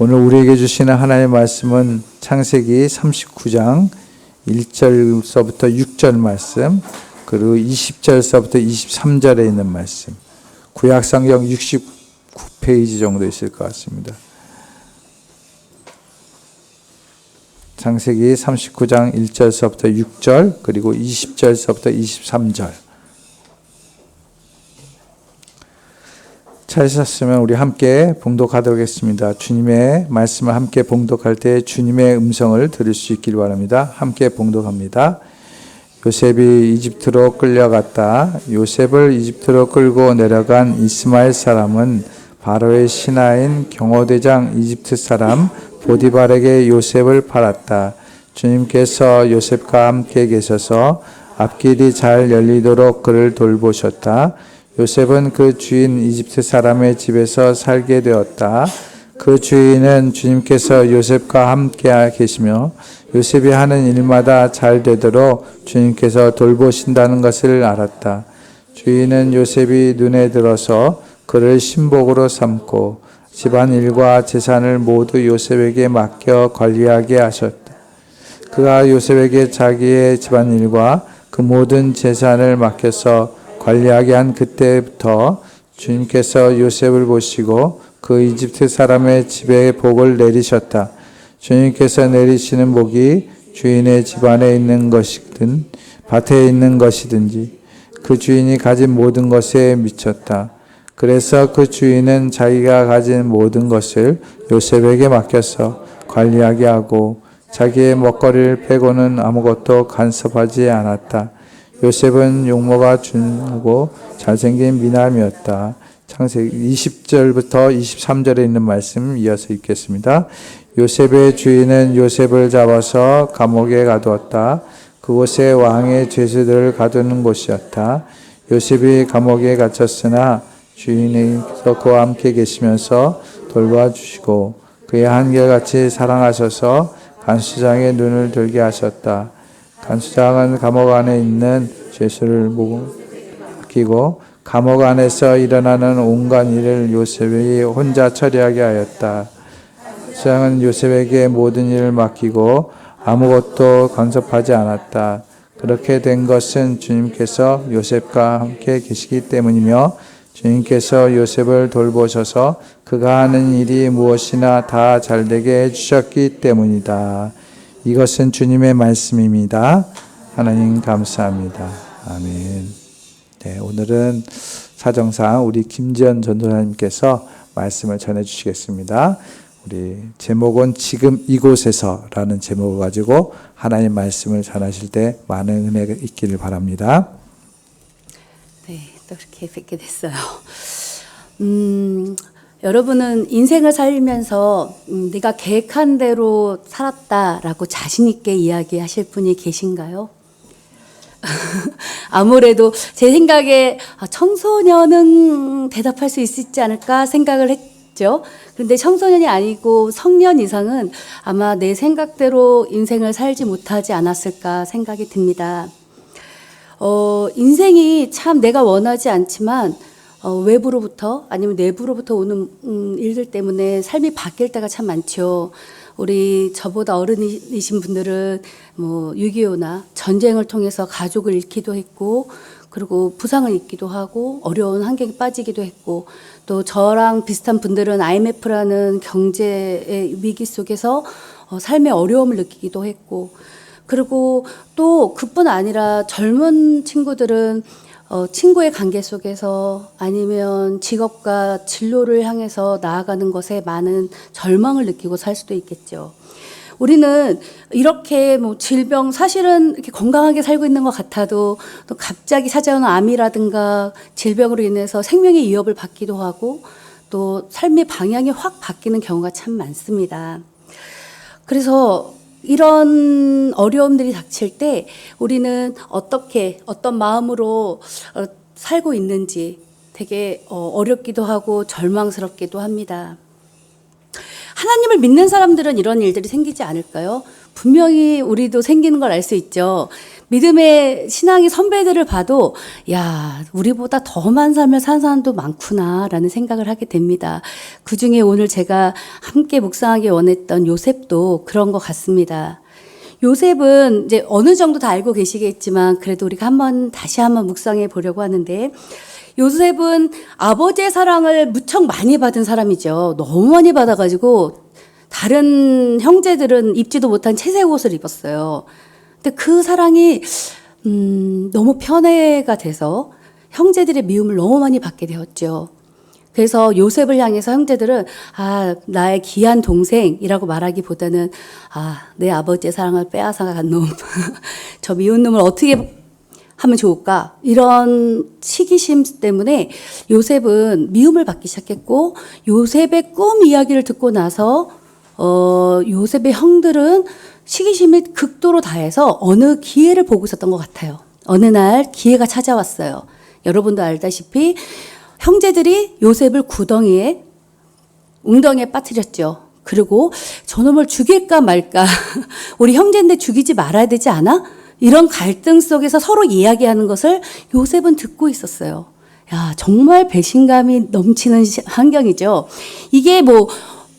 오늘 우리에게 주시는 하나님의 말씀은 창세기 39장 1절서부터 6절 말씀, 그리고 20절서부터 23절에 있는 말씀. 구약 성경 69페이지 정도 있을 것 같습니다. 창세기 39장 1절서부터 6절, 그리고 20절서부터 23절. 찾으셨으면 우리 함께 봉독하도록 하겠습니다. 주님의 말씀을 함께 봉독할 때 주님의 음성을 들을 수 있길 바랍니다. 함께 봉독합니다. 요셉이 이집트로 끌려갔다. 요셉을 이집트로 끌고 내려간 이스마엘 사람은 바로의 신하인 경호대장 이집트 사람 보디발에게 요셉을 팔았다. 주님께서 요셉과 함께 계셔서 앞길이 잘 열리도록 그를 돌보셨다. 요셉은 그 주인 이집트 사람의 집에서 살게 되었다. 그 주인은 주님께서 요셉과 함께 계시며 요셉이 하는 일마다 잘 되도록 주님께서 돌보신다는 것을 알았다. 주인은 요셉이 눈에 들어서 그를 신복으로 삼고 집안 일과 재산을 모두 요셉에게 맡겨 관리하게 하셨다. 그가 요셉에게 자기의 집안 일과 그 모든 재산을 맡겨서 관리하게 한 그때부터 주님께서 요셉을 보시고 그 이집트 사람의 집에 복을 내리셨다. 주님께서 내리시는 복이 주인의 집안에 있는 것이든 밭에 있는 것이든지 그 주인이 가진 모든 것에 미쳤다. 그래서 그 주인은 자기가 가진 모든 것을 요셉에게 맡겨서 관리하게 하고 자기의 먹거리를 빼고는 아무것도 간섭하지 않았다. 요셉은 용모가 준고 잘생긴 미남이었다. 창세기 20절부터 23절에 있는 말씀 이어서 읽겠습니다. 요셉의 주인은 요셉을 잡아서 감옥에 가두었다. 그곳에 왕의 죄수들을 가두는 곳이었다. 요셉이 감옥에 갇혔으나 주인께서 그와 함께 계시면서 돌봐주시고 그의 한결같이 사랑하셔서 간수장의 눈을 들게 하셨다. 간수장은 감옥 안에 있는 죄수를 맡기고 감옥 안에서 일어나는 온갖 일을 요셉이 혼자 처리하게 하였다. 간수장은 요셉에게 모든 일을 맡기고 아무것도 간섭하지 않았다. 그렇게 된 것은 주님께서 요셉과 함께 계시기 때문이며 주님께서 요셉을 돌보셔서 그가 하는 일이 무엇이나 다 잘되게 해주셨기 때문이다. 이것은 주님의 말씀입니다. 하나님 감사합니다. 아멘. 네, 오늘은 사정상 우리 김지연 전도사님께서 말씀을 전해 주시겠습니다. 우리 제목은 지금 이곳에서라는 제목을 가지고 하나님 말씀을 전하실 때 많은 은혜가 있기를 바랍니다. 네, 또 이렇게 뵙게 됐어요. 음, 여러분은 인생을 살면서 음, 네가 계획한 대로 살았다라고 자신 있게 이야기하실 분이 계신가요? 아무래도 제 생각에 아, 청소년은 대답할 수 있지 않을까 생각을 했죠. 그런데 청소년이 아니고 성년 이상은 아마 내 생각대로 인생을 살지 못하지 않았을까 생각이 듭니다. 어, 인생이 참 내가 원하지 않지만 어, 외부로부터 아니면 내부로부터 오는 음, 일들 때문에 삶이 바뀔 때가 참 많죠. 우리 저보다 어른이신 분들은 뭐 6.25나 전쟁을 통해서 가족을 잃기도 했고 그리고 부상을 입기도 하고 어려운 환경에 빠지기도 했고 또 저랑 비슷한 분들은 IMF라는 경제의 위기 속에서 어, 삶의 어려움을 느끼기도 했고 그리고 또 그뿐 아니라 젊은 친구들은 어, 친구의 관계 속에서 아니면 직업과 진로를 향해서 나아가는 것에 많은 절망을 느끼고 살 수도 있겠죠. 우리는 이렇게 뭐 질병 사실은 이렇게 건강하게 살고 있는 것 같아도 또 갑자기 찾아오는 암이라든가 질병으로 인해서 생명의 위협을 받기도 하고 또 삶의 방향이 확 바뀌는 경우가 참 많습니다. 그래서 이런 어려움들이 닥칠 때 우리는 어떻게 어떤 마음으로 어, 살고 있는지 되게 어, 어렵기도 하고 절망스럽기도 합니다. 하나님을 믿는 사람들은 이런 일들이 생기지 않을까요? 분명히 우리도 생기는 걸 알 수 있죠. 믿음의 신앙의 선배들을 봐도, 야, 우리보다 더 험한 삶을 산 사람도 많구나라는 생각을 하게 됩니다. 그 중에 오늘 제가 함께 묵상하기 원했던 요셉도 그런 것 같습니다. 요셉은 이제 어느 정도 다 알고 계시겠지만 그래도 우리가 한번 다시 한번 묵상해 보려고 하는데 요셉은 아버지의 사랑을 무척 많이 받은 사람이죠. 너무 많이 받아가지고 다른 형제들은 입지도 못한 채색 옷을 입었어요. 근데 그 사랑이 음, 너무 편애가 돼서 형제들의 미움을 너무 많이 받게 되었죠. 그래서 요셉을 향해서 형제들은 아 나의 귀한 동생이라고 말하기보다는 아 내 아버지의 사랑을 빼앗아간 놈, 저 미운 놈을 어떻게 하면 좋을까 이런 시기심 때문에 요셉은 미움을 받기 시작했고 요셉의 꿈 이야기를 듣고 나서 어 요셉의 형들은 시기심이 극도로 다해서 어느 기회를 보고 있었던 것 같아요. 어느 날 기회가 찾아왔어요. 여러분도 알다시피 형제들이 요셉을 구덩이에 웅덩이에 빠뜨렸죠. 그리고 저놈을 죽일까 말까. 우리 형제인데 죽이지 말아야 되지 않아? 이런 갈등 속에서 서로 이야기하는 것을 요셉은 듣고 있었어요. 야, 정말 배신감이 넘치는 시- 환경이죠. 이게 뭐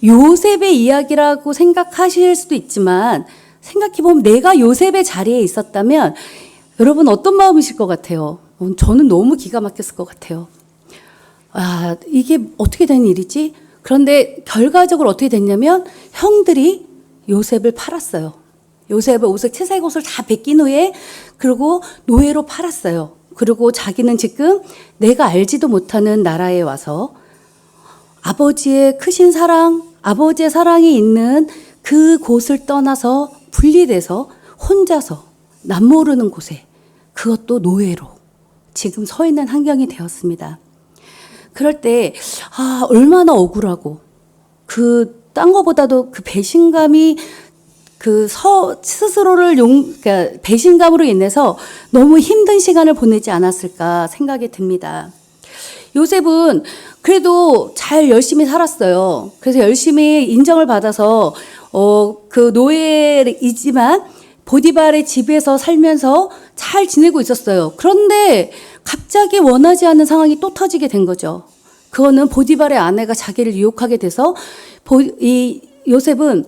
요셉의 이야기라고 생각하실 수도 있지만 생각해보면 내가 요셉의 자리에 있었다면 여러분 어떤 마음이실 것 같아요? 어, 저는 너무 기가 막혔을 것 같아요. 아, 이게 어떻게 된 일이지? 그런데 결과적으로 어떻게 됐냐면 형들이 요셉을 팔았어요. 요셉의 옷을 채색 옷을 다 벗긴 후에 그리고 노예로 팔았어요. 그리고 자기는 지금 내가 알지도 못하는 나라에 와서 아버지의 크신 사랑, 아버지의 사랑이 있는 그 곳을 떠나서 분리돼서 혼자서 남모르는 곳에 그것도 노예로 지금 서 있는 환경이 되었습니다. 그럴 때, 아, 얼마나 억울하고, 그, 딴 거보다도 그 배신감이 그 서, 스스로를 용, 그러니까 배신감으로 인해서 너무 힘든 시간을 보내지 않았을까 생각이 듭니다. 요셉은 그래도 잘 열심히 살았어요. 그래서 열심히 인정을 받아서, 어, 그 노예이지만 보디발의 집에서 살면서 잘 지내고 있었어요. 그런데 갑자기 원하지 않는 상황이 또 터지게 된 거죠. 그거는 보디발의 아내가 자기를 유혹하게 돼서 보, 이 요셉은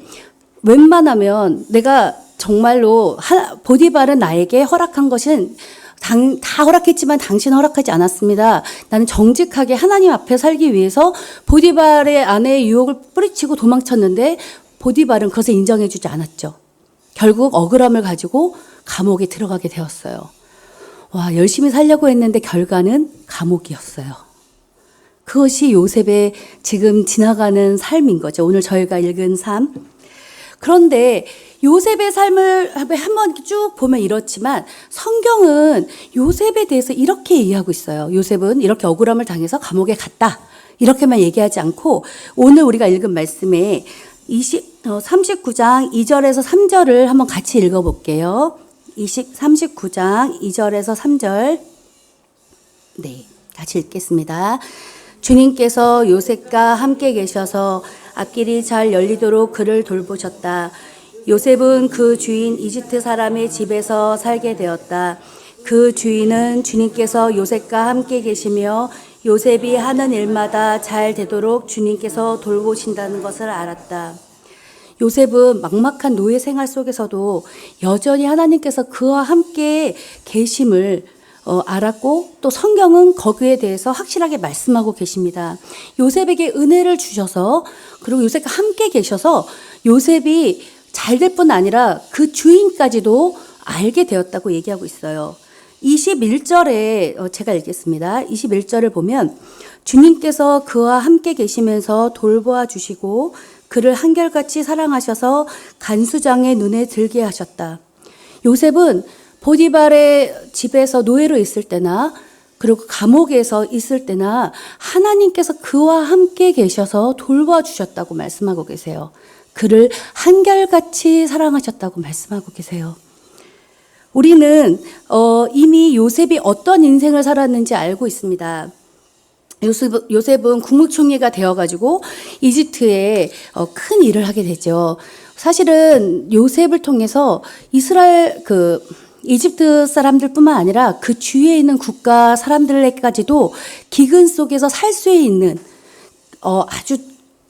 웬만하면 내가 정말로 하, 보디발은 나에게 허락한 것은 당, 다 허락했지만 당신 허락하지 않았습니다. 나는 정직하게 하나님 앞에 살기 위해서 보디발의 아내의 유혹을 뿌리치고 도망쳤는데 보디발은 그것을 인정해주지 않았죠. 결국 억울함을 가지고 감옥에 들어가게 되었어요. 와, 열심히 살려고 했는데 결과는 감옥이었어요. 그것이 요셉의 지금 지나가는 삶인 거죠. 오늘 저희가 읽은 삶. 그런데 요셉의 삶을 한번 쭉 보면 이렇지만 성경은 요셉에 대해서 이렇게 이해하고 있어요. 요셉은 이렇게 억울함을 당해서 감옥에 갔다. 이렇게만 얘기하지 않고 오늘 우리가 읽은 말씀에 20, 어, 39장 2절에서 3절을 한번 같이 읽어볼게요. 20, 39장 2절에서 3절. 네, 같이 읽겠습니다. 주님께서 요셉과 함께 계셔서 앞길이 잘 열리도록 그를 돌보셨다. 요셉은 그 주인 이집트 사람의 집에서 살게 되었다. 그 주인은 주님께서 요셉과 함께 계시며 요셉이 하는 일마다 잘 되도록 주님께서 돌보신다는 것을 알았다. 요셉은 막막한 노예 생활 속에서도 여전히 하나님께서 그와 함께 계심을 어, 알았고 또 성경은 거기에 대해서 확실하게 말씀하고 계십니다. 요셉에게 은혜를 주셔서 그리고 요셉과 함께 계셔서 요셉이 잘 될 뿐 아니라 그 주인까지도 알게 되었다고 얘기하고 있어요. 21절에 어, 제가 읽겠습니다. 21절을 보면 주님께서 그와 함께 계시면서 돌보아 주시고 그를 한결같이 사랑하셔서 간수장의 눈에 들게 하셨다. 요셉은 보디발의 집에서 노예로 있을 때나 그리고 감옥에서 있을 때나 하나님께서 그와 함께 계셔서 돌봐 주셨다고 말씀하고 계세요. 그를 한결같이 사랑하셨다고 말씀하고 계세요. 우리는 어, 이미 요셉이 어떤 인생을 살았는지 알고 있습니다. 요셉, 요셉은 국무총리가 되어가지고 이집트에 어, 큰 일을 하게 되죠. 사실은 요셉을 통해서 이스라엘 그 이집트 사람들뿐만 아니라 그 주위에 있는 국가 사람들에게까지도 기근 속에서 살 수 있는 어, 아주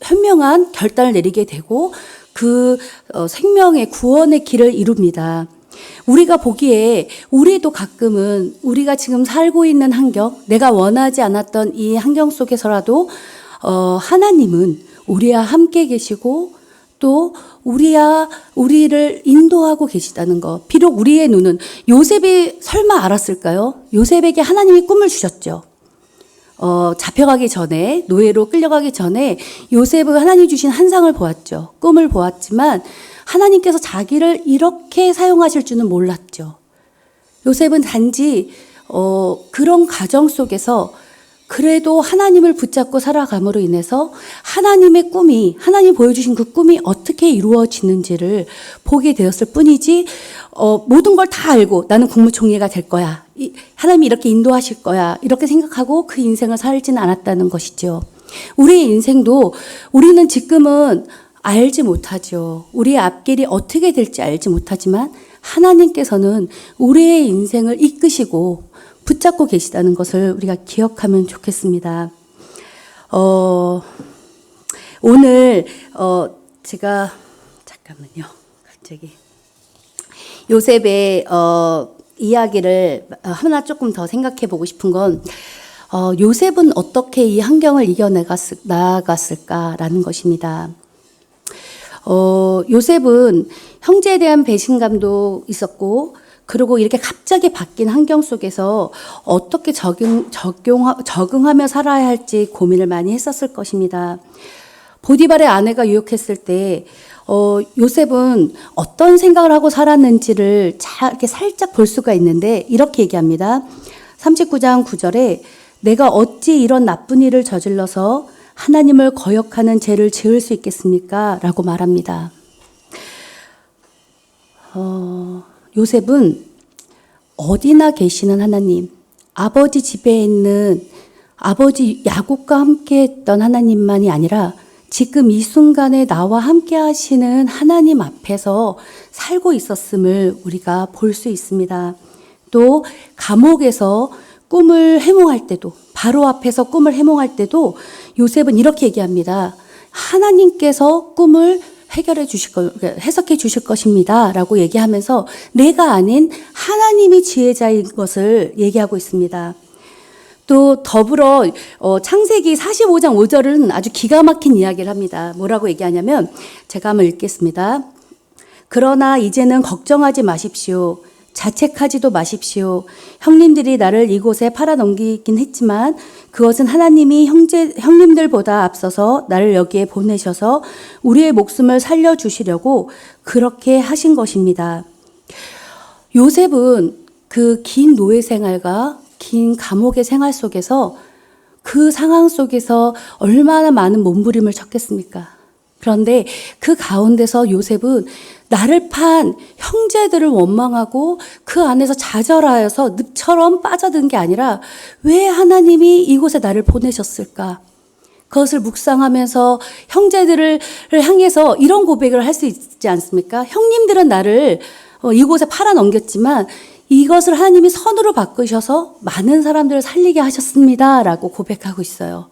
현명한 결단을 내리게 되고 그 어, 생명의 구원의 길을 이룹니다. 우리가 보기에 우리도 가끔은 우리가 지금 살고 있는 환경, 내가 원하지 않았던 이 환경 속에서라도 어, 하나님은 우리와 함께 계시고 또 우리야 우리를 인도하고 계시다는 것. 비록 우리의 눈은 요셉이 설마 알았을까요? 요셉에게 하나님이 꿈을 주셨죠. 어, 잡혀가기 전에 노예로 끌려가기 전에 요셉은 하나님 주신 한상을 보았죠. 꿈을 보았지만 하나님께서 자기를 이렇게 사용하실 줄은 몰랐죠. 요셉은 단지 어, 그런 가정 속에서 그래도 하나님을 붙잡고 살아감으로 인해서 하나님의 꿈이 하나님 보여주신 그 꿈이 어떻게 이루어지는지를 보게 되었을 뿐이지 어, 모든 걸 다 알고 나는 국무총리가 될 거야 이, 하나님이 이렇게 인도하실 거야 이렇게 생각하고 그 인생을 살지는 않았다는 것이죠. 우리의 인생도 우리는 지금은 알지 못하죠. 우리의 앞길이 어떻게 될지 알지 못하지만 하나님께서는 우리의 인생을 이끄시고 붙잡고 계시다는 것을 우리가 기억하면 좋겠습니다. 어, 오늘, 어, 제가, 잠깐만요. 갑자기. 요셉의, 어, 이야기를 하나 조금 더 생각해 보고 싶은 건, 어, 요셉은 어떻게 이 환경을 이겨내갔을, 나아갔을까라는 것입니다. 어, 요셉은 형제에 대한 배신감도 있었고, 그리고 이렇게 갑자기 바뀐 환경 속에서 어떻게 적용, 적용, 적응하며 살아야 할지 고민을 많이 했었을 것입니다. 보디발의 아내가 유혹했을 때, 어, 요셉은 어떤 생각을 하고 살았는지를 자, 이렇게 살짝 볼 수가 있는데, 이렇게 얘기합니다. 39장 9절에 내가 어찌 이런 나쁜 일을 저질러서 하나님을 거역하는 죄를 지을 수 있겠습니까? 라고 말합니다. 어, 요셉은 어디나 계시는 하나님, 아버지 집에 있는 아버지 야곱과 함께 했던 하나님만이 아니라 지금 이 순간에 나와 함께 하시는 하나님 앞에서 살고 있었음을 우리가 볼 수 있습니다. 또 감옥에서 꿈을 해몽할 때도 바로 앞에서 꿈을 해몽할 때도 요셉은 이렇게 얘기합니다. 하나님께서 꿈을 해결해 주실 거, 해석해 주실 것입니다. 라고 얘기하면서 내가 아닌 하나님이 지혜자인 것을 얘기하고 있습니다. 또 더불어 어, 창세기 45장 5절은 아주 기가 막힌 이야기를 합니다. 뭐라고 얘기하냐면 제가 한번 읽겠습니다. 그러나 이제는 걱정하지 마십시오. 자책하지도 마십시오. 형님들이 나를 이곳에 팔아넘기긴 했지만 그것은 하나님이 형제, 형님들보다 앞서서 나를 여기에 보내셔서 우리의 목숨을 살려주시려고 그렇게 하신 것입니다. 요셉은 그 긴 노예 생활과 긴 감옥의 생활 속에서 그 상황 속에서 얼마나 많은 몸부림을 쳤겠습니까? 그런데 그 가운데서 요셉은 나를 판 형제들을 원망하고 그 안에서 좌절하여서 늪처럼 빠져든 게 아니라 왜 하나님이 이곳에 나를 보내셨을까? 그것을 묵상하면서 형제들을 향해서 이런 고백을 할 수 있지 않습니까? 형님들은 나를 어, 이곳에 팔아 넘겼지만 이것을 하나님이 선으로 바꾸셔서 많은 사람들을 살리게 하셨습니다. 라고 고백하고 있어요.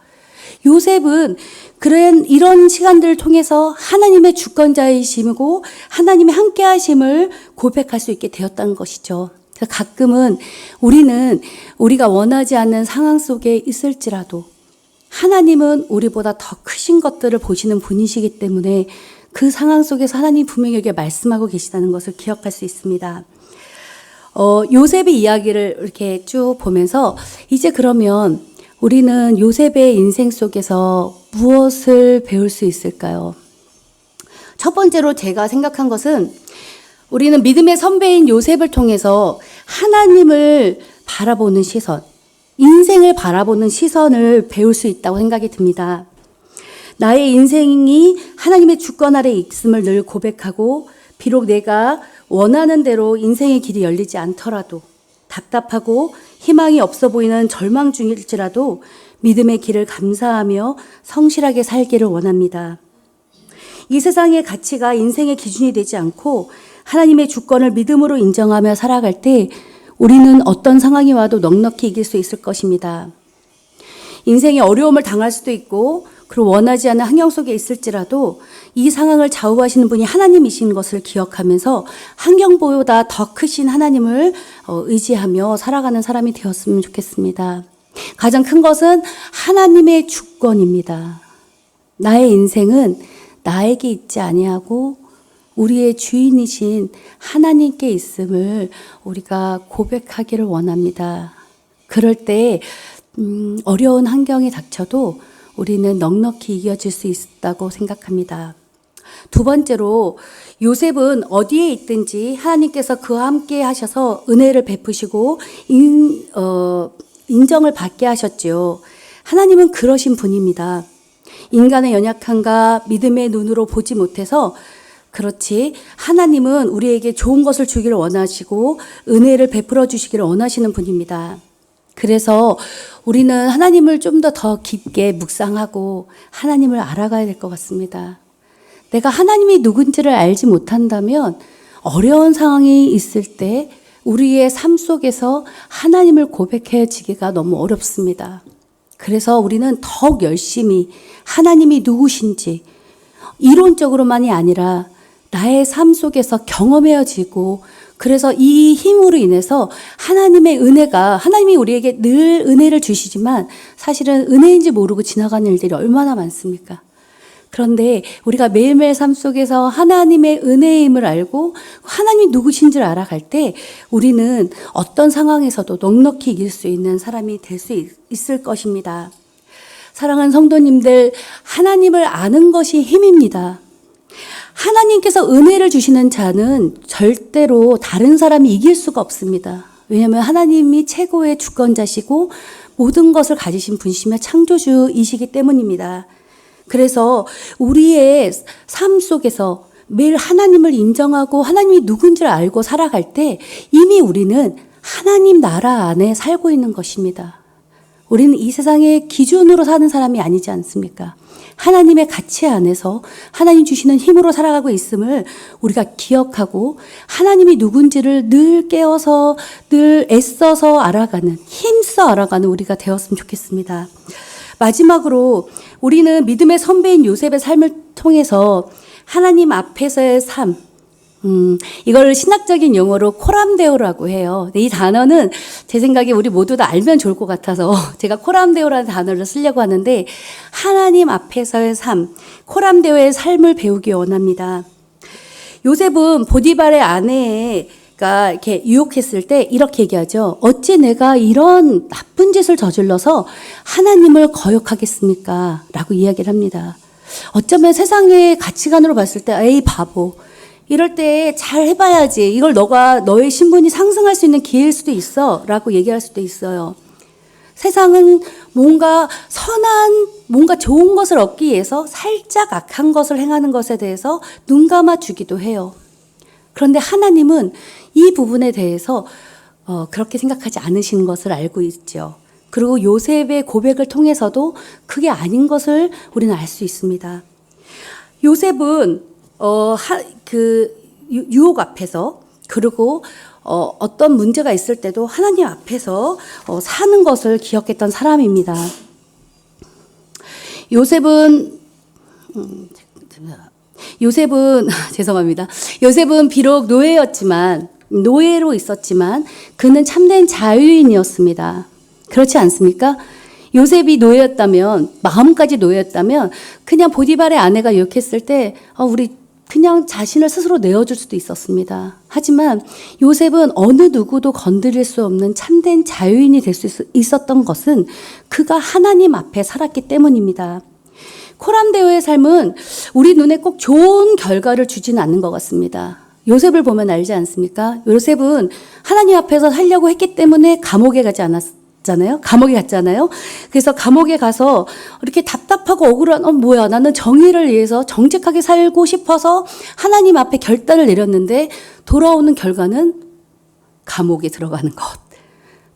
요셉은 그런 이런 시간들을 통해서 하나님의 주권자이심이고 하나님의 함께하심을 고백할 수 있게 되었다는 것이죠. 가끔은 우리는 우리가 원하지 않는 상황 속에 있을지라도 하나님은 우리보다 더 크신 것들을 보시는 분이시기 때문에 그 상황 속에서 하나님 분명히 말씀하고 계시다는 것을 기억할 수 있습니다. 어, 요셉의 이야기를 이렇게 쭉 보면서 이제 그러면 우리는 요셉의 인생 속에서 무엇을 배울 수 있을까요? 첫 번째로 제가 생각한 것은 우리는 믿음의 선배인 요셉을 통해서 하나님을 바라보는 시선, 인생을 바라보는 시선을 배울 수 있다고 생각이 듭니다. 나의 인생이 하나님의 주권 아래 있음을 늘 고백하고 비록 내가 원하는 대로 인생의 길이 열리지 않더라도 답답하고 희망이 없어 보이는 절망 중일지라도 믿음의 길을 감사하며 성실하게 살기를 원합니다. 이 세상의 가치가 인생의 기준이 되지 않고 하나님의 주권을 믿음으로 인정하며 살아갈 때 우리는 어떤 상황이 와도 넉넉히 이길 수 있을 것입니다. 인생의 어려움을 당할 수도 있고 그리고 원하지 않는 환경 속에 있을지라도 이 상황을 좌우하시는 분이 하나님이신 것을 기억하면서 환경보다 더 크신 하나님을 어, 의지하며 살아가는 사람이 되었으면 좋겠습니다. 가장 큰 것은 하나님의 주권입니다. 나의 인생은 나에게 있지 아니하고 우리의 주인이신 하나님께 있음을 우리가 고백하기를 원합니다. 그럴 때 음, 어려운 환경이 닥쳐도 우리는 넉넉히 이겨질 수 있다고 생각합니다. 두 번째로 요셉은 어디에 있든지 하나님께서 그와 함께 하셔서 은혜를 베푸시고 인, 어, 인정을 받게 하셨지요. 하나님은 그러신 분입니다. 인간의 연약함과 믿음의 눈으로 보지 못해서 그렇지 하나님은 우리에게 좋은 것을 주기를 원하시고 은혜를 베풀어 주시기를 원하시는 분입니다. 그래서 우리는 하나님을 좀 더 더 깊게 묵상하고 하나님을 알아가야 될 것 같습니다. 내가 하나님이 누군지를 알지 못한다면 어려운 상황이 있을 때 우리의 삶 속에서 하나님을 고백해지기가 너무 어렵습니다. 그래서 우리는 더욱 열심히 하나님이 누구신지 이론적으로만이 아니라 나의 삶 속에서 경험해지고 그래서 이 힘으로 인해서 하나님의 은혜가 하나님이 우리에게 늘 은혜를 주시지만 사실은 은혜인지 모르고 지나가는 일들이 얼마나 많습니까? 그런데 우리가 매일매일 삶 속에서 하나님의 은혜임을 알고 하나님이 누구신지를 알아갈 때 우리는 어떤 상황에서도 넉넉히 이길 수 있는 사람이 될 수 있을 것입니다. 사랑하는 성도님들, 하나님을 아는 것이 힘입니다. 하나님께서 은혜를 주시는 자는 절대로 다른 사람이 이길 수가 없습니다. 왜냐하면 하나님이 최고의 주권자시고 모든 것을 가지신 분이시며 창조주이시기 때문입니다. 그래서 우리의 삶 속에서 매일 하나님을 인정하고 하나님이 누군지를 알고 살아갈 때 이미 우리는 하나님 나라 안에 살고 있는 것입니다. 우리는 이 세상의 기준으로 사는 사람이 아니지 않습니까? 하나님의 가치 안에서 하나님 주시는 힘으로 살아가고 있음을 우리가 기억하고 하나님이 누군지를 늘 깨워서 늘 애써서 알아가는 힘써 알아가는 우리가 되었으면 좋겠습니다. 마지막으로 우리는 믿음의 선배인 요셉의 삶을 통해서 하나님 앞에서의 삶, 음, 이걸 신학적인 용어로 코람데오라고 해요. 이 단어는 제 생각에 우리 모두 다 알면 좋을 것 같아서 제가 코람데오라는 단어를 쓰려고 하는데 하나님 앞에서의 삶, 코람데오의 삶을 배우기 원합니다. 요셉은 보디발의 아내가 이렇게 유혹했을 때 이렇게 얘기하죠. 어찌 내가 이런 나쁜 짓을 저질러서 하나님을 거역하겠습니까? 라고 이야기를 합니다. 어쩌면 세상의 가치관으로 봤을 때, 에이, 바보. 이럴 때 잘 해봐야지. 이걸 너가 너의 신분이 상승할 수 있는 기회일 수도 있어. 라고 얘기할 수도 있어요. 세상은 뭔가 선한, 뭔가 좋은 것을 얻기 위해서 살짝 악한 것을 행하는 것에 대해서 눈 감아 주기도 해요. 그런데 하나님은 이 부분에 대해서 어, 그렇게 생각하지 않으시는 것을 알고 있죠. 그리고 요셉의 고백을 통해서도 그게 아닌 것을 우리는 알 수 있습니다. 요셉은 어, 하, 그 유- 유혹 앞에서 그리고 어, 어떤 문제가 있을 때도 하나님 앞에서 어, 사는 것을 기억했던 사람입니다. 요셉은 음, 요셉은 죄송합니다. 요셉은 비록 노예였지만 노예로 있었지만 그는 참된 자유인이었습니다. 그렇지 않습니까? 요셉이 노예였다면 마음까지 노예였다면 그냥 보디발의 아내가 유혹했을 때 어, 우리 그냥 자신을 스스로 내어줄 수도 있었습니다. 하지만 요셉은 어느 누구도 건드릴 수 없는 참된 자유인이 될 수 있었던 것은 그가 하나님 앞에 살았기 때문입니다. 코람데오의 삶은 우리 눈에 꼭 좋은 결과를 주지는 않는 것 같습니다. 요셉을 보면 알지 않습니까? 요셉은 하나님 앞에서 살려고 했기 때문에 감옥에 가지 않았 잖아요. 감옥에 갔잖아요. 그래서 감옥에 가서 이렇게 답답하고 억울한, 어, 뭐야. 나는 정의를 위해서 정직하게 살고 싶어서 하나님 앞에 결단을 내렸는데 돌아오는 결과는 감옥에 들어가는 것.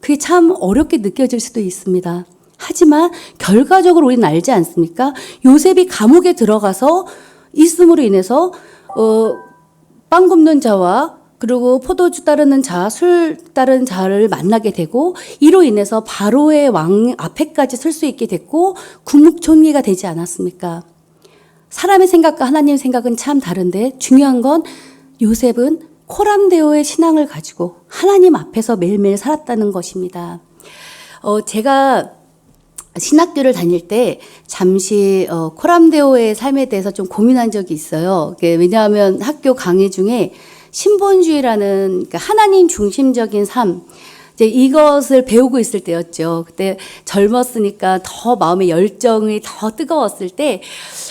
그게 참 어렵게 느껴질 수도 있습니다. 하지만 결과적으로 우리는 알지 않습니까? 요셉이 감옥에 들어가서 있음으로 인해서 어, 빵 굽는 자와 그리고 포도주 따르는 자, 술 따르는 자를 만나게 되고 이로 인해서 바로의 왕 앞에까지 설 수 있게 됐고 국무총리가 되지 않았습니까? 사람의 생각과 하나님의 생각은 참 다른데 중요한 건 요셉은 코람데오의 신앙을 가지고 하나님 앞에서 매일매일 살았다는 것입니다. 어, 제가 신학교를 다닐 때 잠시 어, 코람데오의 삶에 대해서 좀 고민한 적이 있어요. 그게 왜냐하면 학교 강의 중에 신본주의라는 그러니까 하나님 중심적인 삶 이제 이것을 배우고 있을 때였죠. 그때 젊었으니까 더 마음의 열정이 더 뜨거웠을 때,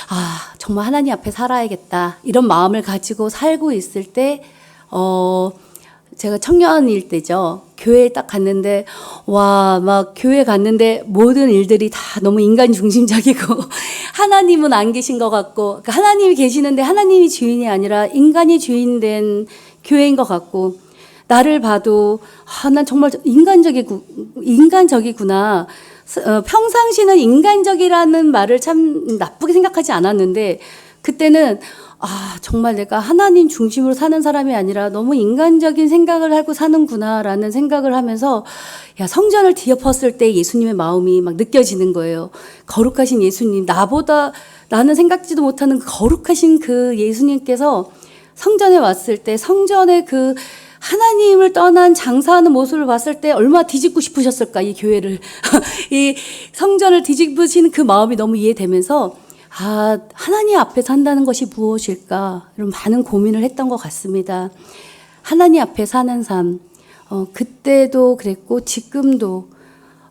아, 정말 하나님 앞에 살아야겠다. 이런 마음을 가지고 살고 있을 때, 어, 제가 청년일 때죠. 교회에 딱 갔는데, 와, 막 교회 갔는데 모든 일들이 다 너무 인간 중심적이고, 하나님은 안 계신 것 같고, 그러니까 하나님이 계시는데 하나님이 주인이 아니라 인간이 주인된 교회인 것 같고, 나를 봐도, 아, 난 정말 인간적이구, 인간적이구나. 어, 평상시는 인간적이라는 말을 참 나쁘게 생각하지 않았는데, 그때는 아, 정말 내가 하나님 중심으로 사는 사람이 아니라 너무 인간적인 생각을 하고 사는구나라는 생각을 하면서 야, 성전을 뒤엎었을 때 예수님의 마음이 막 느껴지는 거예요. 거룩하신 예수님, 나보다 나는 생각지도 못하는 그 거룩하신 그 예수님께서 성전에 왔을 때 성전의 그 하나님을 떠난 장사하는 모습을 봤을 때 얼마나 뒤집고 싶으셨을까, 이 교회를. 이 성전을 뒤집으시는 그 마음이 너무 이해되면서 아, 하나님 앞에 산다는 것이 무엇일까? 이런 많은 고민을 했던 것 같습니다. 하나님 앞에 사는 삶, 어, 그때도 그랬고, 지금도,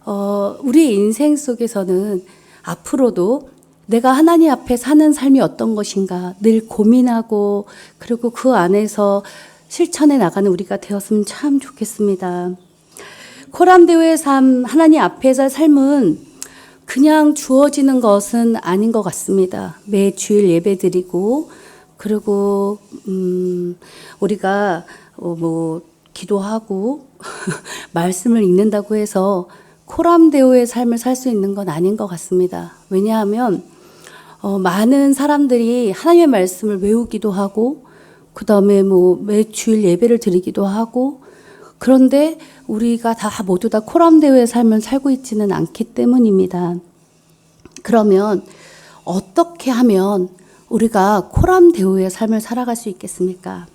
어, 우리 인생 속에서는 앞으로도 내가 하나님 앞에 사는 삶이 어떤 것인가 늘 고민하고, 그리고 그 안에서 실천해 나가는 우리가 되었으면 참 좋겠습니다. 코람데오의 삶, 하나님 앞에서 삶은 그냥 주어지는 것은 아닌 것 같습니다. 매 주일 예배 드리고, 그리고, 음, 우리가, 어, 뭐, 기도하고, 말씀을 읽는다고 해서 코람데오의 삶을 살 수 있는 건 아닌 것 같습니다. 왜냐하면, 어, 많은 사람들이 하나님의 말씀을 외우기도 하고, 그 다음에 뭐, 매 주일 예배를 드리기도 하고, 그런데 우리가 다 모두 다 코람데오의 삶을 살고 있지는 않기 때문입니다. 그러면 어떻게 하면 우리가 코람데오의 삶을 살아갈 수 있겠습니까?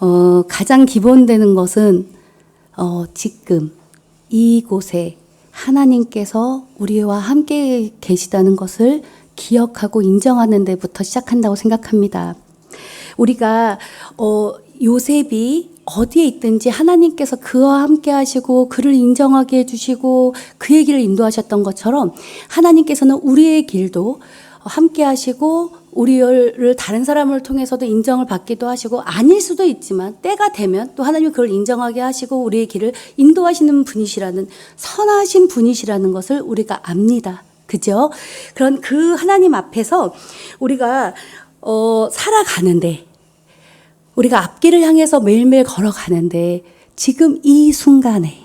어, 가장 기본되는 것은 어, 지금 이곳에 하나님께서 우리와 함께 계시다는 것을 기억하고 인정하는 데부터 시작한다고 생각합니다. 우리가 어, 요셉이 어디에 있든지 하나님께서 그와 함께 하시고 그를 인정하게 해주시고 그의 길을 인도하셨던 것처럼 하나님께서는 우리의 길도 함께 하시고 우리를 다른 사람을 통해서도 인정을 받기도 하시고 아닐 수도 있지만 때가 되면 또 하나님이 그걸 인정하게 하시고 우리의 길을 인도하시는 분이시라는 선하신 분이시라는 것을 우리가 압니다. 그죠? 그런 그 하나님 앞에서 우리가 어, 살아가는데 우리가 앞길을 향해서 매일매일 걸어가는데 지금 이 순간에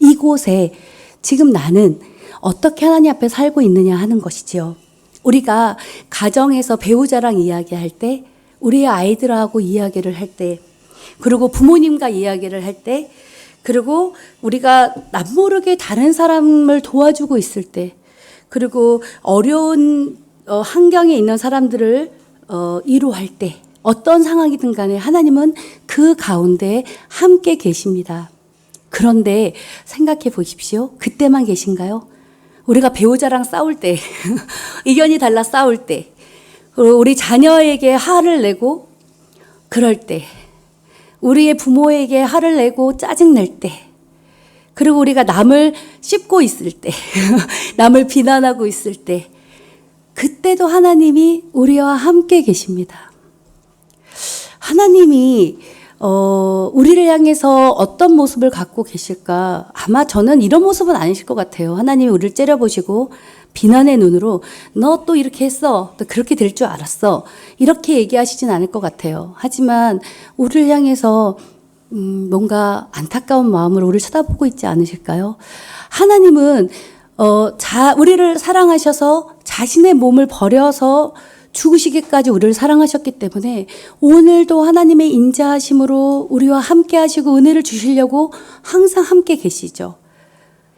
이곳에 지금 나는 어떻게 하나님 앞에 살고 있느냐 하는 것이지요. 우리가 가정에서 배우자랑 이야기할 때, 우리의 아이들하고 이야기를 할 때, 그리고 부모님과 이야기를 할 때, 그리고 우리가 남모르게 다른 사람을 도와주고 있을 때, 그리고 어려운 어, 환경에 있는 사람들을 어, 위로할 때, 어떤 상황이든 간에 하나님은 그 가운데 함께 계십니다. 그런데 생각해 보십시오. 그때만 계신가요? 우리가 배우자랑 싸울 때, 의견이 달라 싸울 때, 우리 자녀에게 화를 내고, 그럴 때, 우리의 부모에게 화를 내고 짜증낼 때, 그리고 우리가 남을 씹고 있을 때, 남을 비난하고 있을 때, 그때도 하나님이 우리와 함께 계십니다. 하나님이 어, 우리를 향해서 어떤 모습을 갖고 계실까? 아마 저는 이런 모습은 아니실 것 같아요. 하나님이 우리를 째려보시고 비난의 눈으로 너 또 이렇게 했어. 또 그렇게 될 줄 알았어. 이렇게 얘기하시진 않을 것 같아요. 하지만 우리를 향해서 음, 뭔가 안타까운 마음으로 우리를 쳐다보고 있지 않으실까요? 하나님은 어, 자, 우리를 사랑하셔서 자신의 몸을 버려서 죽으시기까지 우리를 사랑하셨기 때문에 오늘도 하나님의 인자하심으로 우리와 함께 하시고 은혜를 주시려고 항상 함께 계시죠.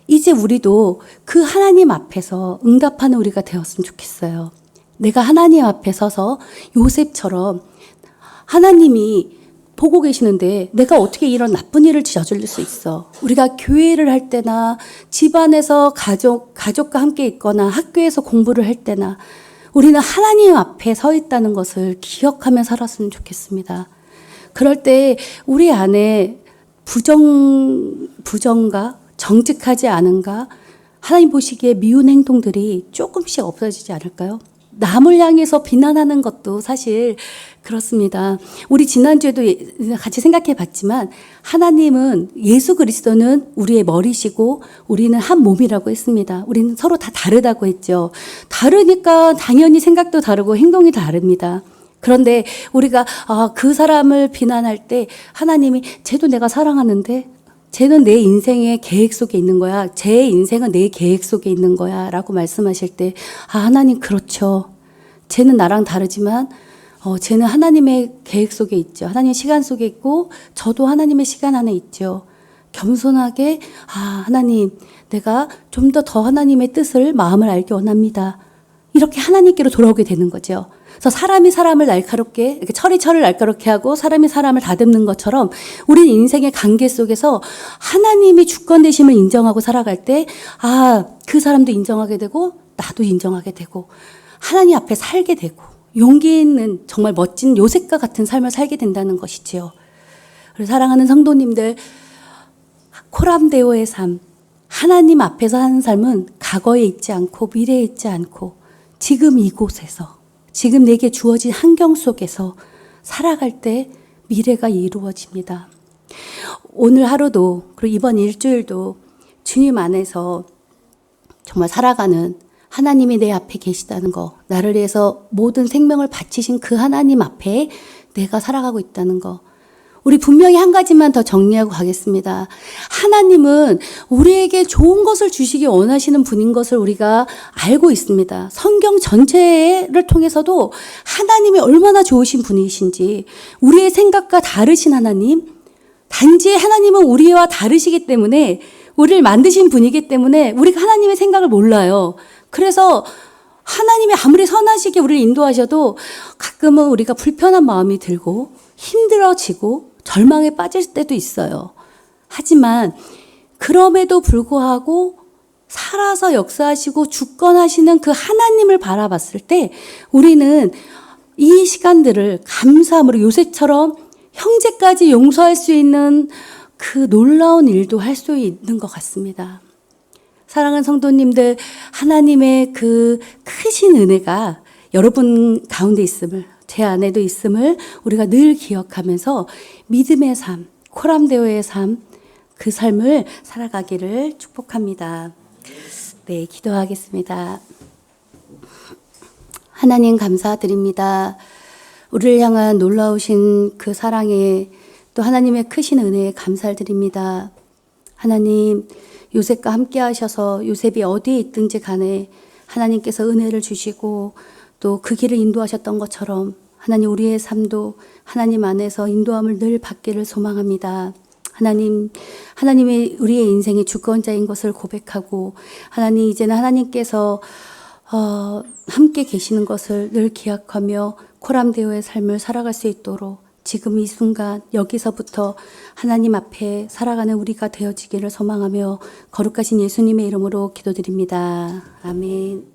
이제 우리도 그 하나님 앞에서 응답하는 우리가 되었으면 좋겠어요. 내가 하나님 앞에 서서 요셉처럼 하나님이 보고 계시는데 내가 어떻게 이런 나쁜 일을 저지를 수 있어? 우리가 교회를 할 때나 집안에서 가족, 가족과 함께 있거나 학교에서 공부를 할 때나 우리는 하나님 앞에 서 있다는 것을 기억하며 살았으면 좋겠습니다. 그럴 때 우리 안에 부정, 부정과 정직하지 않은가 하나님 보시기에 미운 행동들이 조금씩 없어지지 않을까요? 남을 향해서 비난하는 것도 사실 그렇습니다. 우리 지난주에도 예- 같이 생각해 봤지만 하나님은 예수 그리스도는 우리의 머리시고 우리는 한 몸이라고 했습니다. 우리는 서로 다 다르다고 했죠. 다르니까 당연히 생각도 다르고 행동이 다릅니다. 그런데 우리가 아, 그 사람을 비난할 때 하나님이 쟤도 내가 사랑하는데 쟤는 내 인생의 계획 속에 있는 거야. 제 인생은 내 계획 속에 있는 거야. 라고 말씀하실 때, 아, 하나님, 그렇죠. 쟤는 나랑 다르지만, 어, 쟤는 하나님의 계획 속에 있죠. 하나님의 시간 속에 있고, 저도 하나님의 시간 안에 있죠. 겸손하게, 아, 하나님, 내가 좀 더더 하나님의 뜻을, 마음을 알기 원합니다. 이렇게 하나님께로 돌아오게 되는 거죠. 그래서 사람이 사람을 날카롭게 이렇게 철이 철을 날카롭게 하고 사람이 사람을 다듬는 것처럼 우리는 인생의 관계 속에서 하나님이 주권 되심을 인정하고 살아갈 때 아, 그 사람도 인정하게 되고 나도 인정하게 되고 하나님 앞에 살게 되고 용기 있는 정말 멋진 요셉과 같은 삶을 살게 된다는 것이지요. 그래서 사랑하는 성도님들 코람데오의 삶, 하나님 앞에서 하는 삶은 과거에 있지 않고 미래에 있지 않고 지금 이곳에서 지금 내게 주어진 환경 속에서 살아갈 때 미래가 이루어집니다. 오늘 하루도 그리고 이번 일주일도 주님 안에서 정말 살아가는 하나님이 내 앞에 계시다는 거, 나를 위해서 모든 생명을 바치신 그 하나님 앞에 내가 살아가고 있다는 거. 우리 분명히 한 가지만 더 정리하고 가겠습니다. 하나님은 우리에게 좋은 것을 주시기 원하시는 분인 것을 우리가 알고 있습니다. 성경 전체를 통해서도 하나님이 얼마나 좋으신 분이신지, 우리의 생각과 다르신 하나님, 단지 하나님은 우리와 다르시기 때문에 우리를 만드신 분이기 때문에 우리가 하나님의 생각을 몰라요. 그래서 하나님이 아무리 선하시게 우리를 인도하셔도 가끔은 우리가 불편한 마음이 들고 힘들어지고 절망에 빠질 때도 있어요. 하지만 그럼에도 불구하고 살아서 역사하시고 주권하시는 그 하나님을 바라봤을 때 우리는 이 시간들을 감사함으로 요새처럼 형제까지 용서할 수 있는 그 놀라운 일도 할 수 있는 것 같습니다. 사랑하는 성도님들, 하나님의 그 크신 은혜가 여러분 가운데 있음을, 제 안에도 있음을 우리가 늘 기억하면서 믿음의 삶, 코람데오의 삶, 그 삶을 살아가기를 축복합니다. 네, 기도하겠습니다. 하나님 감사드립니다. 우리를 향한 놀라우신 그 사랑에 또 하나님의 크신 은혜에 감사를 드립니다. 하나님, 요셉과 함께 하셔서 요셉이 어디에 있든지 간에 하나님께서 은혜를 주시고 또 그 길을 인도하셨던 것처럼 하나님 우리의 삶도 하나님 안에서 인도함을 늘 받기를 소망합니다. 하나님, 하나님의 우리의 인생의 주권자인 것을 고백하고 하나님 이제는 하나님께서 어, 함께 계시는 것을 늘 기억하며 코람데오의 삶을 살아갈 수 있도록 지금 이 순간 여기서부터 하나님 앞에 살아가는 우리가 되어지기를 소망하며 거룩하신 예수님의 이름으로 기도드립니다. 아멘.